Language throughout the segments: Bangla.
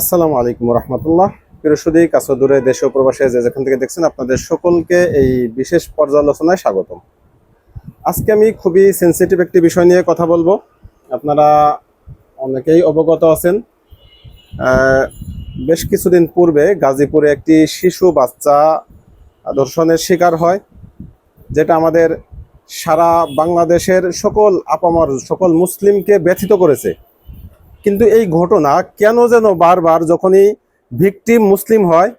আসসালামু আলাইকুম রহমতুল্লাহ। প্রিয়সুদী কাছে দূরে দেশ প্রবাসে যে যেখান থেকে দেখছেন আপনাদের সকলকে এই বিশেষ পর্যালোচনায় স্বাগতম। আজকে আমি খুবই সেন্সিটিভ একটি বিষয় নিয়ে কথা বলব। আপনারা অনেকেই অবগত আছেন। বেশ কিছুদিন পূর্বে গাজীপুরে একটি শিশু বাচ্চা ধর্ষণের শিকার হয়, যেটা আমাদের সারা বাংলাদেশের সকল আপামর, সকল মুসলিমকে ব্যথিত করেছে। কিন্তু এই ঘটনা কেন যেন বারবার যখনই ভিকটিম মুসলিম হয়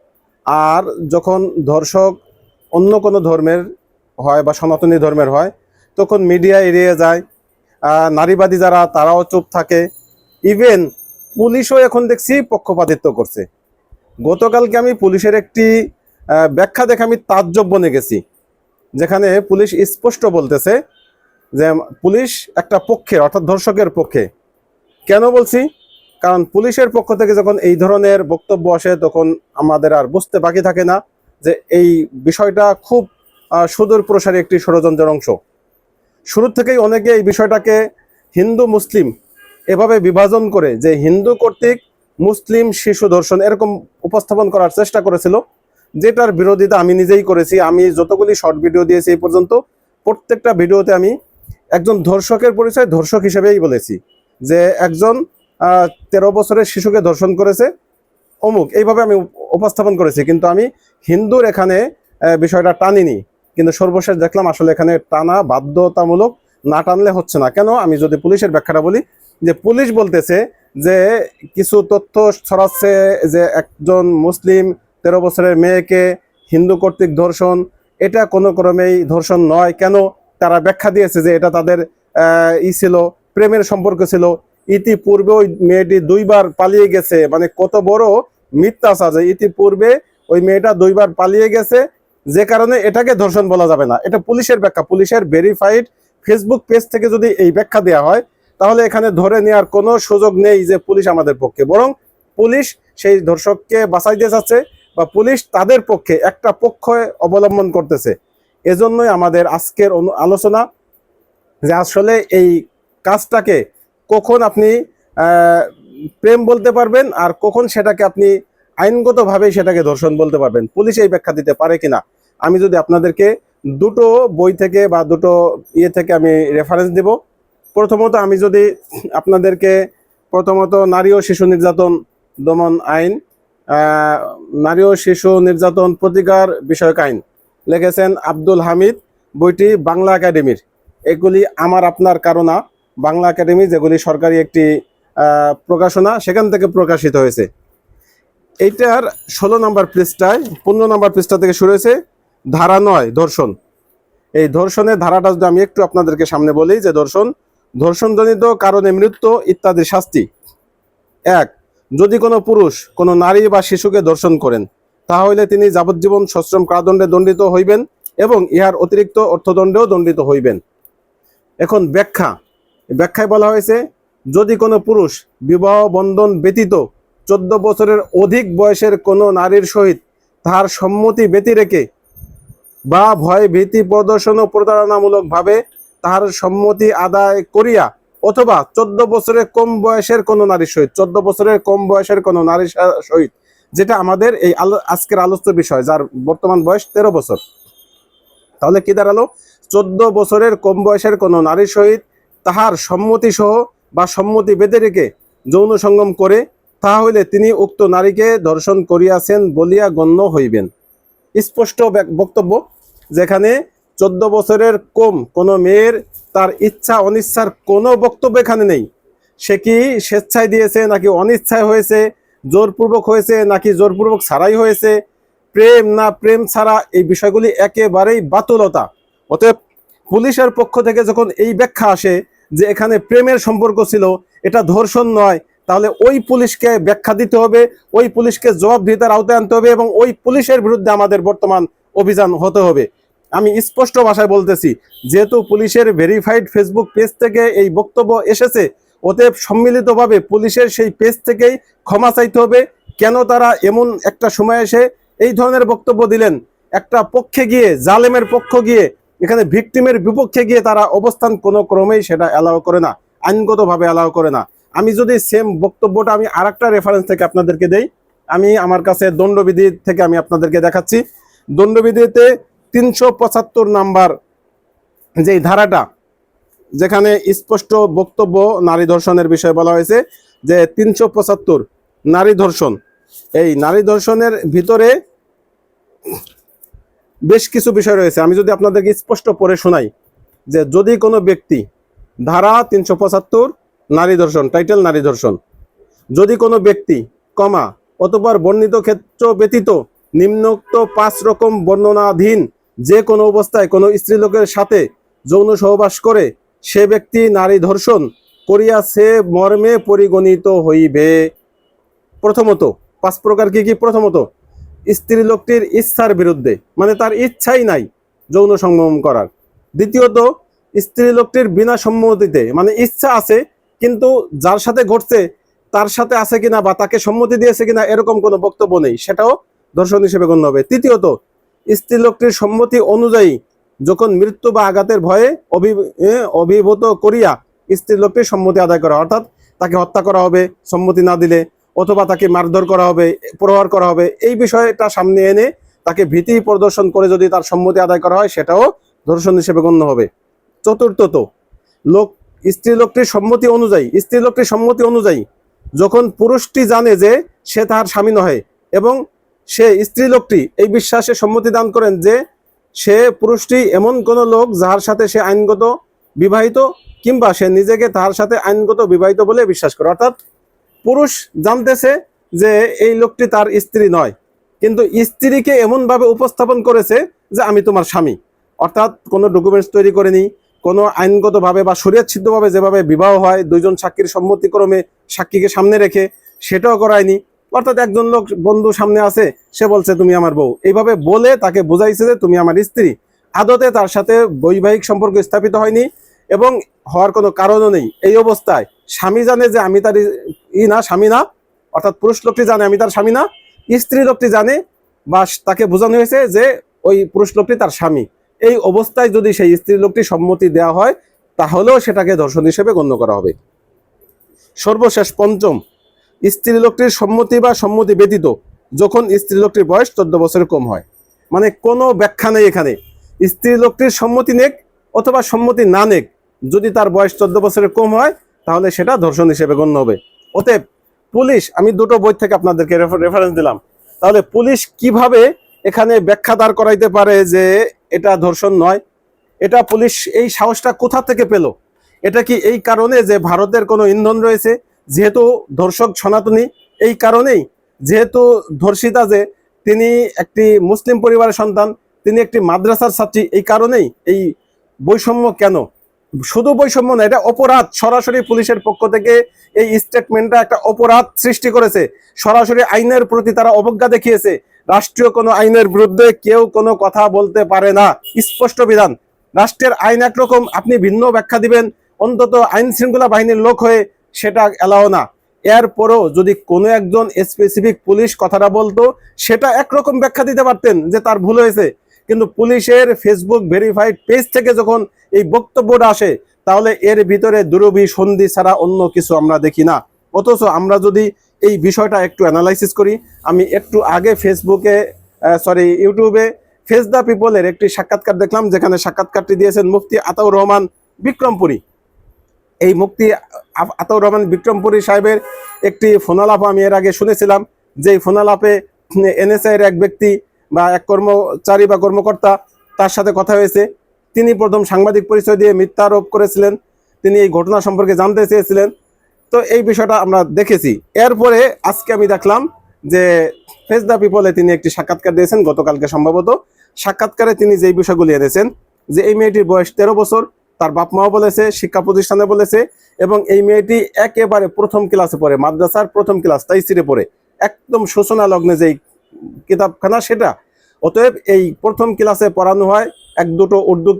আর যখন ধর্ষক অন্য কোনো ধর্মের হয় বা সনাতনী ধর্মের হয়, তখন মিডিয়া এড়িয়ে যায় নারীবাদী যারা, তারাও চুপ থাকে। ইভেন পুলিশও এখন দেখছি পক্ষপাতিত্ব করছে। গতকালকে আমি পুলিশের একটি ব্যাখ্যা দেখে আমি তাজ্জব বনে গেছি, যেখানে পুলিশ স্পষ্ট বলতেছে যে পুলিশ একটা পক্ষের, অর্থাৎ ধর্ষকের পক্ষে কেন বলছি? কারণ পুলিশের পক্ষ থেকে যখন এই ধরনের বক্তব্য আসে, তখন আমাদের আর বুঝতে বাকি থাকে না যে এই বিষয়টা খুব সুদূর প্রসারী একটি ষড়যন্ত্রের অংশ। শুরু থেকেই অনেকে এই বিষয়টাকে হিন্দু, মুসলিম এভাবে বিভাজন করে যে হিন্দু কর্তৃক মুসলিম শিশু ধর্ষণ এরকম উপস্থাপন করার চেষ্টা করেছিল, যেটার বিরোধিতা আমি নিজেই করেছি। আমি যতগুলি শর্ট ভিডিও দিয়েছি এই পর্যন্ত, প্রত্যেকটা ভিডিওতে আমি একজন ধর্ষকের পরিচয় ধর্ষক হিসেবেই বলেছি। যে একজন তেরো বছরের শিশুকে ধর্ষণ করেছে। অমুক, এইভাবে আমি উপস্থাপন করেছি, কিন্তু আমি হিন্দুর এখানে বিষয়টা টানিনি। কিন্তু সর্বশেষ দেখলাম আসলে এখানে টানা বাধ্যতামূলক না টানলে হচ্ছে না। কেন? আমি যদি পুলিশের ব্যাখ্যাটা বলি, যে পুলিশ বলতেছে যে কিছু তথ্য ছড়াচ্ছে যে একজন মুসলিম তেরো বছরের মেয়েকে হিন্দু কর্তৃক ধর্ষণ, এটা কোনো ক্রমেই ধর্ষণ নয়। কেন? তারা ব্যাখ্যা দিয়েছে যে এটা তাদের ই ছিল প্রেমের সম্পর্ক ছিল। ইতিপূর্বে ওই মেয়েটি দুইবার পালিয়ে গেছে। মানে কত বড় মিথ্যা আছে ইতিপূর্বে ওই মেয়েটা দুইবার পালিয়ে গেছে। যে কারণে এটাকে ধর্ষণ বলা যাবে না। এটা পুলিশের ব্যাখ্যা। পুলিশের ভেরিফাইড ফেসবুক পেজ থেকে যদি এই ব্যাখ্যা দেওয়া হয়, তাহলে এখানে ধরে নেওয়ার কোনো সুযোগ নেই যে পুলিশ আমাদের পক্ষে। বরং পুলিশ সেই ধর্ষককে বাঁচাইতে চাচ্ছে বা পুলিশ তাদের পক্ষে একটা পক্ষ অবলম্বন করতেছে। এজন্যই আমাদের আজকের আলোচনা যে আসলে এই কাজটাকে কখন আপনি প্রেম বলতে পারবেন আর কখন সেটাকে আপনি আইনগতভাবে সেটাকে ধর্ষণ বলতে পারবেন। পুলিশ এই ব্যাখ্যা দিতে পারে কিনা? আমি যদি আপনাদেরকে দুটো বই থেকে বা দুটো ইয়ে থেকে আমি রেফারেন্স দিব। প্রথমত আমি যদি আপনাদেরকে প্রথমত নারী ও শিশু নির্যাতন দমন আইন নারী ও শিশু নির্যাতন প্রতিকার বিষয়ক আইন লিখেছেন আব্দুল হামিদ, বইটি বাংলা একাডেমির। এগুলি আমার, আপনার কারণা। বাংলা একাডেমি, যেগুলি সরকারি একটি প্রকাশনা, সেখান থেকে প্রকাশিত হয়েছে। এইটার ষোলো নম্বর পৃষ্ঠায়, পনেরো নম্বর পৃষ্ঠা থেকে শুরু হয়েছে, ধারা নয়, ধর্ষণ। এই ধর্ষণের ধারাটা যদি আমি একটু আপনাদেরকে সামনে বলি, যে ধর্ষণ, ধর্ষণজনিত কারণে মৃত্যু ইত্যাদি শাস্তি। এক, যদি কোনো পুরুষ কোনো নারী বা শিশুকে ধর্ষণ করেন, তাহলে তিনি যাবজ্জীবন সশ্রম কারাদণ্ডে দণ্ডিত হইবেন এবং ইহার অতিরিক্ত অর্থদণ্ডেও দণ্ডিত হইবেন। এখন ব্যাখ্যা ব্যাখ্যায় বলা হয়েছে, যদি কোনো পুরুষ বিবাহ বন্ধন ব্যতীত চোদ্দ বছরের অধিক বয়সের কোনো নারীর সহিত তাহার সম্মতি ব্যতি রেখে বা ভয় ভীতি প্রদর্শন ও প্রতারণামূলকভাবে তাহার সম্মতি আদায় করিয়া অথবা চোদ্দ বছরের কম বয়সের কোনো নারীর সহিত, চোদ্দ বছরের কম বয়সের কোনো নারীর সহিত, যেটা আমাদের এই আজকের আলোচ্য বিষয়, যার বর্তমান বয়স তেরো বছর। তাহলে কি দাঁড়াল? চোদ্দ বছরের কম বয়সের কোনো নারীর সহিত তাহার সম্মতি সহ বা সম্মতি বেঁধে রেখে যৌন সঙ্গম করে তাহা হইলে তিনি উক্ত নারীকে ধর্ষণ করিয়াছেন বলিয়া গণ্য হইবেন। স্পষ্ট বক্তব্য, যেখানে চোদ্দ বছরের কম কোনো মেয়ের তার ইচ্ছা অনিচ্ছার কোনো বক্তব্য এখানে নেই। সে কি স্বেচ্ছায় দিয়েছে নাকি অনিচ্ছায় হয়েছে, জোরপূর্বক হয়েছে নাকি জোরপূর্বক ছাড়াই হয়েছে, প্রেম না প্রেম ছাড়া এই বিষয়গুলি একেবারেই বাতুলতা। অতএব পুলিশের পক্ষ থেকে যখন এই ব্যাখ্যা আসে যে এখানে প্রেমের সম্পর্ক ছিল, এটা ধর্ষণ নয়। তাহলে ওই পুলিশকে ব্যাখ্যা দিতে হবে, ওই পুলিশকে জবাবদিহিতার আওতায় আনতে হবে এবং ওই পুলিশের বিরুদ্ধে আমাদের বর্তমান অভিযান হতে হবে। আমি স্পষ্ট ভাষায় বলতেছি, যেহেতু পুলিশের ভেরিফাইড ফেসবুক পেজ থেকে এই বক্তব্য এসেছে, অতএব সম্মিলিতভাবে পুলিশের সেই পেজ থেকেই ক্ষমা চাইতে হবে। কেন তারা এমন একটা সময় এসে এই ধরনের বক্তব্য দিলেন? একটা পক্ষে গিয়ে, জালেমের পক্ষ গিয়ে এখানে ভিকটিমের বিপক্ষে গিয়ে তারা অবস্থান কোনো ক্রমেই সেটা অ্যালাউ করে না, আইনগতভাবে অ্যালাউ করে না। আমি যদি সেম বক্তব্যটা আমি আর রেফারেন্স থেকে আপনাদেরকে দেই, আমি আমার কাছে দণ্ডবিধি থেকে আমি আপনাদেরকে দেখাচ্ছি। দণ্ডবিধিতে তিনশো পঁচাত্তর নাম্বার যে ধারাটা, যেখানে স্পষ্ট বক্তব্য নারী ধর্ষণের বিষয়ে বলা হয়েছে যে তিনশো পঁচাত্তর নারী ধর্ষণ, এই নারী ধর্ষণের ভিতরে বেশ কিছু বিষয় রয়েছে। আমি যদি আপনাদেরকে স্পষ্ট পড়ে শোনাই যে যদি কোনো ব্যক্তি ধারা তিনশো পঁচাত্তর নারী ধর্ষণ টাইটেল নারী ধর্ষণ, যদি কোনো ব্যক্তি, কমা অতপর বর্ণিত ক্ষেত্র ব্যতীত নিম্নোক্ত পাঁচ রকম বর্ণনাধীন যে কোনো অবস্থায় কোনো স্ত্রীলোকের সাথে যৌন সহবাস করে, সে ব্যক্তি নারী ধর্ষণ করিয়া সে মর্মে পরিগণিত হইবে। প্রথমত, পাঁচ প্রকার কি কি? প্রথমত স্ত্রী লোকটির ইচ্ছার বিরুদ্ধে মানে তার ইচ্ছাই নাই যৌন সংগম করার। দ্বিতীয়ত স্ত্রী লোকটির বিনা সম্মতিতে মানে ইচ্ছা আছে, কিন্তু যার সাথে ঘটছে, তার সাথে আছে কিনা বা তাকে সম্মতি দিয়েছে কিনা এরকম কোনো বক্তব্য নেই, সেটাও দর্শন হিসেবে গণ্য হবে। তৃতীয়ত স্ত্রী লোকটির সম্মতি অনুযায়ী যখন মৃত্যু বা আঘাতের ভয়ে অভি- অভিভূত করিয়া স্ত্রী লোকটির সম্মতি আদায় করা, অর্থাৎ তাকে হত্যা করা হবে, সম্মতি না দিলে অথবা তাকে মারধর করা হবে, প্রহার করা হবে, এই বিষয়টা সামনে এনে তাকে ভীতি প্রদর্শন করে যদি তার সম্মতি আদায় করা হয়, সেটাও ধর্ষণ হিসেবে গণ্য হবে। চতুর্থত, লোক, স্ত্রী লোকটির সম্মতি অনুযায়ী, স্ত্রী লোকটির সম্মতি অনুযায়ী যখন পুরুষটি জানে যে সে তার স্বামী নহে এবং সে স্ত্রী লোকটি এই বিশ্বাসে সম্মতি দান করেন যে সে পুরুষটি এমন কোন লোক যাহার সাথে সে আইনগত বিবাহিত কিংবা সে নিজেকে তার সাথে আইনগত বিবাহিত বলে বিশ্বাস করে। অর্থাৎ পুরুষ জানতেছে যে এই লোকটি তার স্ত্রী নয়। কিন্তু স্ত্রীকে এমনভাবে উপস্থাপন করেছে যে আমি তোমার স্বামী। অর্থাৎ কোনো ডকুমেন্টস তৈরি করেনি, কোনো আইনগতভাবে বা শরীয়চ্ছিদ্রভাবে যেভাবে বিবাহ হয়, দুইজন সাক্ষীর সম্মতিক্রমে সাক্ষীকে সামনে রেখে সেটাও করায়নি। অর্থাৎ একজন লোক বন্ধু সামনে আছে, সে বলছে, তুমি আমার বউ। এইভাবে বলে তাকে বুঝাইছে যে তুমি আমার স্ত্রী। আদতে তার সাথে বৈবাহিক সম্পর্ক স্থাপিত হয়নি এবং হওয়ার কোনো কারণও নেই। এই অবস্থায় স্বামী জানে যে আমি তার ই না, স্বামী না, অর্থাৎ পুরুষ লোকটি জানে, আমি তার স্বামী না, স্ত্রী লোকটি জানে বা তাকে বোঝানো হয়েছে যে ওই পুরুষ লোকটি তার স্বামী। এই অবস্থায় যদি সেই স্ত্রী লোকটি সম্মতি দেওয়া হয়, তাহলেও সেটাকে ধর্ষণ হিসেবে গণ্য করা হবে। সর্বশেষ পঞ্চম, স্ত্রী লোকটির সম্মতি বা সম্মতি ব্যতীত যখন স্ত্রী লোকটির বয়স চোদ্দ বছরের কম হয়। মানে কোনো ব্যাখ্যা নেই এখানে। স্ত্রী লোকটির সম্মতি নেক অথবা সম্মতি না নেক, যদি তার বয়স চোদ্দ বছরের কম হয়, তাহলে সেটা ধর্ষণ হিসেবে গণ্য হবে। অতএব পুলিশ, আমি দুটো বই থেকে আপনাদেরকে রেফারেন্স দিলাম। তাহলে পুলিশ কীভাবে এখানে ব্যাখ্যা দাঁড় করাইতে পারে যে এটা ধর্ষণ নয়? এটা পুলিশ এই সাহসটা কোথা থেকে পেল? এটা কি এই কারণে যে ভারতের কোনো ইন্ধন রয়েছে? যেহেতু ধর্ষক সনাতনী, এই কারণেই। যেহেতু ধর্ষিতা যে, তিনি একটি মুসলিম পরিবারের সন্তান, তিনি একটি মাদ্রাসার ছাত্রী, এই কারণেই এই বৈষম্য কেন? শুধু বৈষম্য না এটা অপরাধ। সরাসরি পুলিশের পক্ষ থেকে এই স্টেটমেন্টটা একটা অপরাধ সৃষ্টি করেছে। সরাসরি আইনের প্রতি তারা অবজ্ঞা দেখিয়েছে। রাষ্ট্রীয় কোনো আইনের বিরুদ্ধে কেউ কোনো কথা বলতে পারে না। স্পষ্ট বিধান, রাষ্ট্রের আইন একরকম আপনি ভিন্ন ব্যাখ্যা দিবেন। অন্তত আইন শৃঙ্খলা বাহিনীর লোক হয়ে সেটা এলাও না। এরপরও যদি কোনো একজন স্পেসিফিক পুলিশ কথাটা বলতো, সেটা একরকম ব্যাখ্যা দিতে পারতেন যে তার ভুল হয়েছে। কিন্তু পুলিশের ফেসবুক ভেরিফাইড পেজ থেকে যখন এই বক্তব্যটা আসে, তাহলে এর ভিতরে দুরবি সন্ধি ছাড়া অন্য কিছু আমরা দেখি না। অথচ আমরা যদি এই বিষয়টা একটু অ্যানালাইসিস করি, আমি একটু আগে ফেসবুকে সরি ইউটিউবে ফেস দ্য পিপলের একটি সাক্ষাৎকার দেখলাম, যেখানে সাক্ষাৎকারটি দিয়েছেন মুফতি আতাউর রহমান বিক্রমপুরী। এই মুক্তি আতাউর রহমান বিক্রমপুরী সাহেবের একটি ফোনালাপ আমি এর আগে শুনেছিলাম যে ফোনালাপে এনএসআই এর এক ব্যক্তি বা এক কর্মচারী বা কর্মকর্তা তার সাথে কথা হয়েছে। তিনি প্রথম সাংবাদিক পরিচয় দিয়ে মিথ্যা আরোপ করেছিলেন। তিনি এই ঘটনা সম্পর্কে জানতে চেয়েছিলেন। তো এই বিষয়টা আমরা দেখেছি। এরপরে আজকে আমি দেখলাম যে ফেস দ্য পিপলে তিনি একটি সাক্ষাৎকার দিয়েছেন, গতকালকে সম্ভবত। সাক্ষাৎকারে তিনি যেই বিষয়গুলি এনেছেন, যে এই মেয়েটির বয়স তেরো বছর, তার বাপ মাও বলেছে, শিক্ষা প্রতিষ্ঠানে বলেছে, এবং এই মেয়েটি একেবারে প্রথম ক্লাসে পড়ে, মাদ্রাসার প্রথম ক্লাস, তাই সিরে পড়ে। একদম সূচনা লগ্নে যেই কিতাবখানা সেটা। অতএব এই প্রথম ক্লাসে পড়ানো হয় এক দুটো উর্দু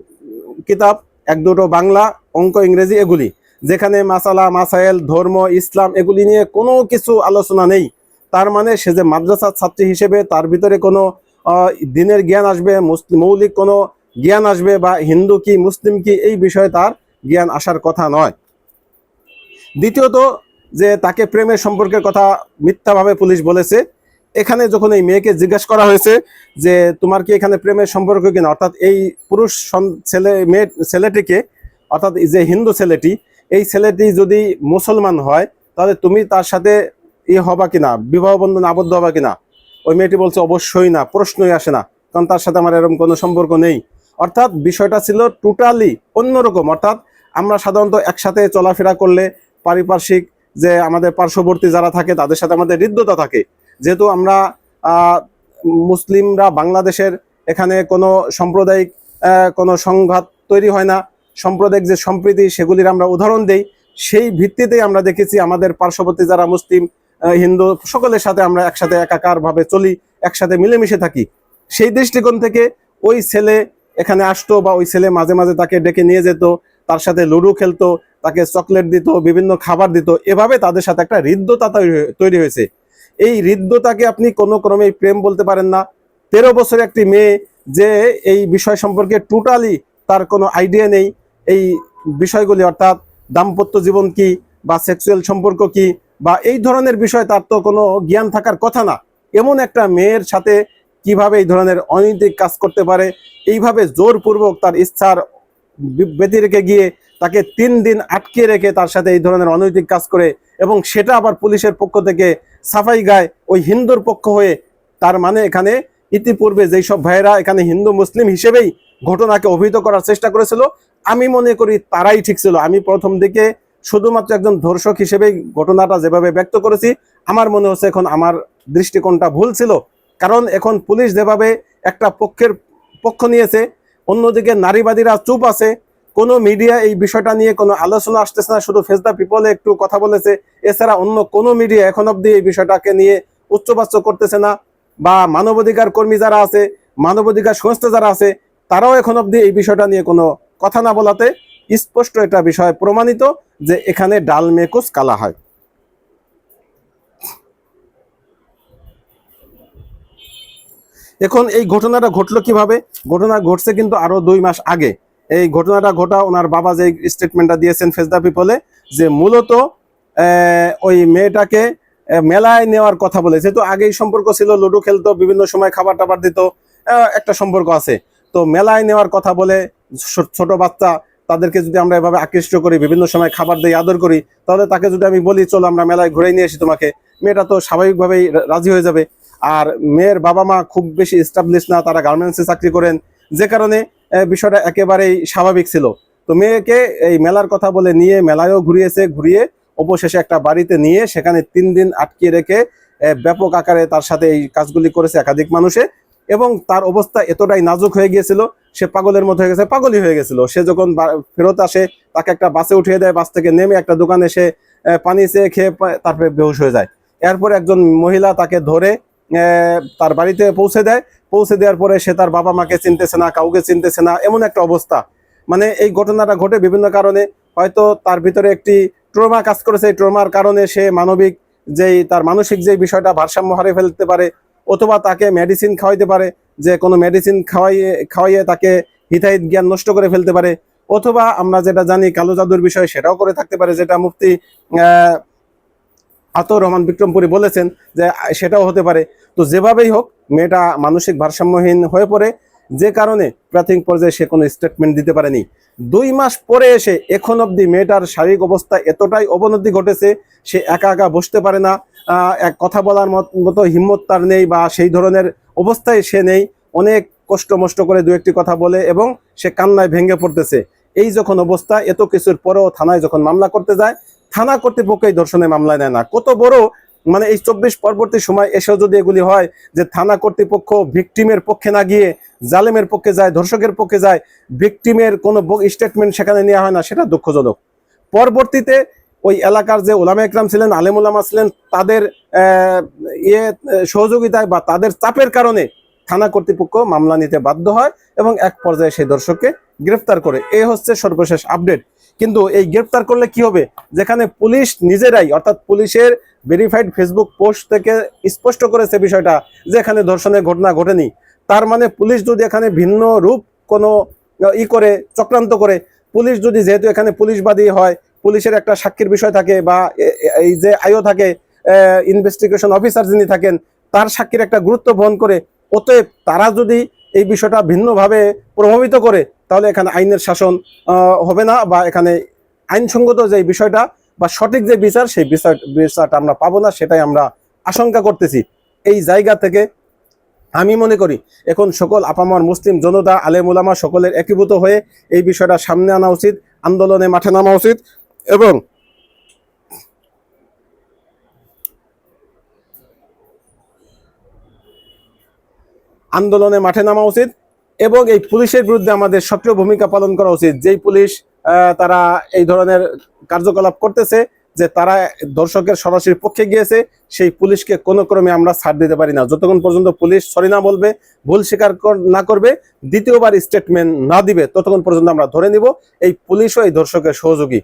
কিতাব, এক দুটো বাংলা, অঙ্ক, ইংরেজি এগুলি। যেখানে মাসালা মাসাইল ধর্ম, ইসলাম এগুলি নিয়ে কোনো কিছু আলোচনা নেই। তার মানে সে যে মাদ্রাসার ছাত্রী হিসেবে তার ভিতরে কোনো দিনের জ্ঞান আসবে মৌলিক কোনো জ্ঞান আসবে বা হিন্দু কি, মুসলিম কি, এই বিষয়ে তার জ্ঞান আসার কথা নয়। দ্বিতীয়ত যে তাকে প্রেমের সম্পর্কের কথা মিথ্যাভাবে পুলিশ বলেছে এখানে যখন এই মেয়েকে জিজ্ঞাসা করা হয়েছে যে, তোমার কি এখানে প্রেমের সম্পর্ক কিনা? অর্থাৎ এই পুরুষ ছেলে, মেয়ে, ছেলেটিকে, অর্থাৎ যে হিন্দু ছেলেটি, এই ছেলেটি যদি মুসলমান হয়, তাহলে তুমি তার সাথে ই হবা কিনা? বিবাহ বন্ধন আবদ্ধ হবা কিনা? ওই মেয়েটি বলছে, অবশ্যই না, প্রশ্নই আসে না, কারণ তার সাথে আমার এরকম কোনো সম্পর্ক নেই। অর্থাৎ বিষয়টা ছিল টোটালি অন্যরকম। অর্থাৎ আমরা সাধারণত একসাথে চলাফেরা করলে পারিপার্শ্বিক যে আমাদের পার্শ্ববর্তী যারা থাকে, তাদের সাথে আমাদের হৃদ্যতা থাকে। যেহেতু আমরা মুসলিমরা বাংলাদেশের এখানে কোনো সাম্প্রদায়িক কোনো সংঘাত তৈরি হয় না। সাম্প্রদায়িক যে সম্প্রীতি সেগুলির আমরা উদাহরণ দেই। সেই ভিত্তিতেই আমরা দেখেছি আমাদের পার্শ্ববর্তী যারা মুসলিম হিন্দু সকলের সাথে আমরা একসাথে একাকার ভাবে চলি, একসাথে মিলেমিশে থাকি। সেই দৃষ্টিকোণ থেকে ওই ছেলে এখানে আসতো বা ওই ছেলে মাঝে মাঝে তাকে ডেকে নিয়ে যেত, তার সাথে লুডু খেলতো, তাকে চকলেট দিত, বিভিন্ন খাবার দিত। এভাবে তাদের সাথে একটা হৃদ্যতা তৈরি হয়েছে। এই হৃদ্যতাকে আপনি কোনো ক্রমেই প্রেম বলতে পারেন না। তেরো বছর একটি মেয়ে যে এই বিষয় সম্পর্কে টোটালি তার কোনো আইডিয়া নেই। এই বিষয়গুলি অর্থাৎ দাম্পত্য জীবন কি বা সেক্সুয়াল সম্পর্ক কি বা এই ধরনের বিষয় তার তো কোনো জ্ঞান থাকার কথা না। এমন একটা মেয়ের সাথে কীভাবে এই ধরনের অনৈতিক কাজ করতে পারে, এইভাবে জোরপূর্বক তার ইচ্ছার ব্যতি রেখে গিয়ে তাকে তিন দিন আটকে রেখে তার সাথে এই ধরনের অনৈতিক কাজ করে এবং সেটা আবার পুলিশের পক্ষ থেকে সাফাই গায় ওই হিন্দুর পক্ষ হয়ে। তার মানে এখানে ইতিপূর্বে যেই সব ভাইয়েরা এখানে হিন্দু, মুসলিম হিসেবেই ঘটনাকে অভিহিত করার চেষ্টা করেছিল, আমি মনে করি তারাই ঠিক ছিল। আমি প্রথম দিকে শুধুমাত্র একজন ধর্ষক হিসেবেই ঘটনাটা যেভাবে ব্যক্ত করেছি, আমার মনে হচ্ছে এখন আমার দৃষ্টিকোণটা ভুল ছিল। কারণ এখন পুলিশ যেভাবে একটা পক্ষের পক্ষ নিয়েছে, অন্যদিকে নারীবাদীরা চুপ আছে কোনো মিডিয়া এই বিষয়টা নিয়ে কোনো আলোচনা আসতেছে না, শুধু ফেস দ্য পিপলে একটু কথা বলেছে। এছাড়া অন্য কোনো মিডিয়া এখন অব্দি এই বিষয়টাকে নিয়ে উচ্চবাচ্য করতেছে না, বা মানবাধিকার কর্মী যারা আছে, মানবাধিকার সংস্থা যারা আছে, তারাও এখন অব্দি এই বিষয়টা নিয়ে কোনো কথা না বলাতে স্পষ্ট একটা বিষয় প্রমাণিত যে এখানে ডাল মেকুস কালা হয়। এখন এই ঘটনাটা ঘটলো কীভাবে? ঘটনা ঘটছে কিন্তু আরও দুই মাস আগে। এই ঘটনাটা ঘটা ওনার বাবা যে স্টেটমেন্টটা দিয়েছেন ফেস দ্য পিপলে যে মূলত ওই মেয়েটাকে মেলায় নেওয়ার কথা বলে। যেহেতু আগেই সম্পর্ক ছিল, লুডো খেলতো, বিভিন্ন সময় খাবার টাবার দিত একটা সম্পর্ক আছে। তো মেলায় নেওয়ার কথা বলে ছোট বাচ্চা, তাদেরকে যদি আমরা এভাবে আকৃষ্ট করি, বিভিন্ন সময় খাবার দিয়ে আদর করি, তাহলে তাকে যদি আমি বলি, চলো আমরা মেলায় ঘুরে নিয়ে আসি তোমাকে, মেয়েটা তো স্বাভাবিকভাবেই রাজি হয়ে যাবে। আর মেয়ের বাবা মা খুব বেশি এস্টাবলিশ না, তারা গার্মেন্টসে চাকরি করেন, যে কারণে বিষয়টা একেবারেই স্বাভাবিক ছিল। তো মেয়েকে এই মেলার কথা বলে নিয়ে মেলায়ও ঘুরিয়েছে, ঘুরিয়ে অবশেষে একটা বাড়িতে নিয়ে সেখানে তিন দিন আটকে রেখে ব্যাপক আকারে তার সাথে এই কাজগুলি করেছে একাধিক মানুষে এবং তার অবস্থা এতটাই নাজুক হয়ে গিয়েছিল, সে পাগলের মতো হয়ে গেছে, পাগলই হয়ে গেছিল। সে যখন ফেরত আসে, তাকে একটা বাসে উঠিয়ে দেয়, বাস থেকে নেমে একটা দোকানে সে পানি চেয়ে খেয়ে তারপরে বেহুশ হয়ে যায়। এরপরে একজন মহিলা তাকে ধরে তার বাড়িতে পৌঁছে দেয়। পৌঁছে দেওয়ার পরে সে তার বাবা মাকে চিনতেছে না, কাউকে চিনতেছে না, এমন একটা অবস্থা। মানে এই ঘটনাটা ঘটে বিভিন্ন কারণে। হয়তো তার ভিতরে একটি ট্রমা কাজ করেছে। এই ট্রমার কারণে সে মানবিক যেই, তার মানসিক যে বিষয়টা ভারসাম্য হারিয়ে ফেলতে পারে, অথবা তাকে মেডিসিন খাওয়াইতে পারে, যে কোনো মেডিসিন খাওয়াইয়ে খাওয়াইয়ে তাকে হিতাহিত জ্ঞান নষ্ট করে ফেলতে পারে। অথবা আমরা যেটা জানি, কালো জাদুর বিষয় সেটাও করে থাকতে পারে, যেটা মুফতি আতর রহমান বিক্রমপুরী বলেছেন যে, সেটাও হতে পারে। তো যেভাবেই হোক, মেয়েটা মানসিক ভারসাম্যহীন হয়ে পড়ে। যে কারণে প্রাথমিক পর্যায়ে সে কোনো স্টেটমেন্ট দিতে পারেনি। দুই মাস পরে এসে এখন অবধি মেয়েটার শারীরিক অবস্থা এতটাই অবনতি ঘটেছে, সে একা একা বসতে পারে না। এক কথা বলার মত- মতো হিম্মত তার নেই বা সেই ধরনের অবস্থায় সে নেই। অনেক কষ্ট মষ্ট করে দু একটি কথা বলে এবং সে কান্নায় ভেঙে পড়তেছে। এই যখন অবস্থা, এত কিছুর পরেও থানায় যখন মামলা করতে যায় থানা কর্তৃপক্ষ এই ধর্ষণের মামলায় নেয় না। কত বড় মানে এই চব্বিশ পরবর্তী সময় এসেও যদি এগুলি হয়, যে থানা কর্তৃপক্ষ ভিকটিমের পক্ষে না গিয়ে জালেমের পক্ষে যায়, ধর্ষকের পক্ষে যায়, ভিকটিমের কোনো স্টেটমেন্ট সেখানে নেওয়া হয় না, সেটা দুঃখজনক। পরবর্তীতে ওই এলাকার যে ওলামা একরাম ছিলেন, আলেম ওলামা ছিলেন, তাদের ইয়ে সহযোগিতায় বা তাদের চাপের কারণে থানা কর্তৃপক্ষ মামলা নিতে বাধ্য হয় এবং এক পর্যায়ে সেই দর্শককে গ্রেফতার করে। এই হচ্ছে সর্বশেষ আপডেট কিন্তু এই গ্রেফতার করলে কি হবে? যেখানে পুলিশ নিজেরাই, অর্থাৎ পুলিশের ভেরিফাইড ফেসবুক পোস্ট থেকে স্পষ্ট করেছে বিষয়টা যে এখানে ধর্ষণের ঘটনা ঘটেনি। তার মানে পুলিশ যদি এখানে ভিন্ন রূপ কোনো ই করে, চক্রান্ত করে, পুলিশ যদি যেহেতু এখানে পুলিশবাদী হয়, পুলিশের একটা সাক্ষীর বিষয় থাকে বা এই যে আয়ও থাকে ইনভেস্টিগেশন অফিসার যিনি থাকেন, তার সাক্ষীর একটা গুরুত্ব বহন করে, অতএব তারা যদি এই বিষয়টা ভিন্নভাবে প্রভাবিত করে তাহলে এখানে আইনের শাসন হবে না বা এখানে আইনসঙ্গত যে বিষয়টা বা সঠিক যে বিচার, সেই বিচার, বিচারটা আমরা পাবো না, সেটাই আমরা আশঙ্কা করতেছি। এই জায়গা থেকে আমি মনে করি, এখন সকল আপামার মুসলিম জনতা, আলেম ওলামা সকলের একীভূত হয়ে এই বিষয়টা সামনে আনা উচিত, আন্দোলনে মাঠে নামা উচিত এবং আন্দোলনে মাঠে নামা উচিত। এবং এই পুলিশের বিরুদ্ধে আমাদের সক্রিয় ভূমিকা পালন করা উচিত। যেই পুলিশ তারা এই ধরনের কার্যকলাপ করতেছে যে তারা দর্শকের সরাসরি পক্ষে গিয়েছে, সেই পুলিশকে কোনো ক্রমে আমরা ছাড় দিতে পারি না। যতক্ষণ পর্যন্ত পুলিশ সরি না বলবে, ভুল স্বীকার কর- না করবে, দ্বিতীয়বার স্টেটমেন্ট না দিবে, ততক্ষণ পর্যন্ত আমরা ধরে নিব, এই পুলিশও এই দর্শকের সহযোগী।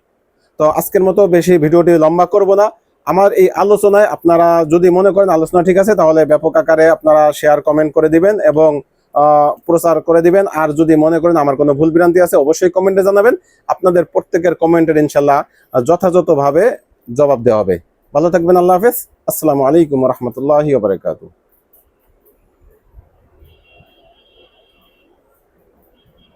তো আজকের মতো বেশি ভিডিওটি লম্বা করব না। আমার এই আলোচনায় আপনারা যদি মনে করেন আলোচনা ঠিক আছে, তাহলে ব্যাপক আকারে আপনারা শেয়ার কমেন্ট করে দিবেন এবং প্রচার করে দিবেন। আর যদি মনে করেন আমার কোনো ভুল বিরান্তি আছে, অবশ্যই কমেন্টে জানাবেন। আপনাদের প্রত্যেকের কমেন্টের ইনশাল্লাহ যথাযথভাবে জবাব দেওয়া হবে। ভালো থাকবেন, আল্লাহ হাফেজ। আসসালামু আলাইকুম রহমতুল্লাহ বারকাতু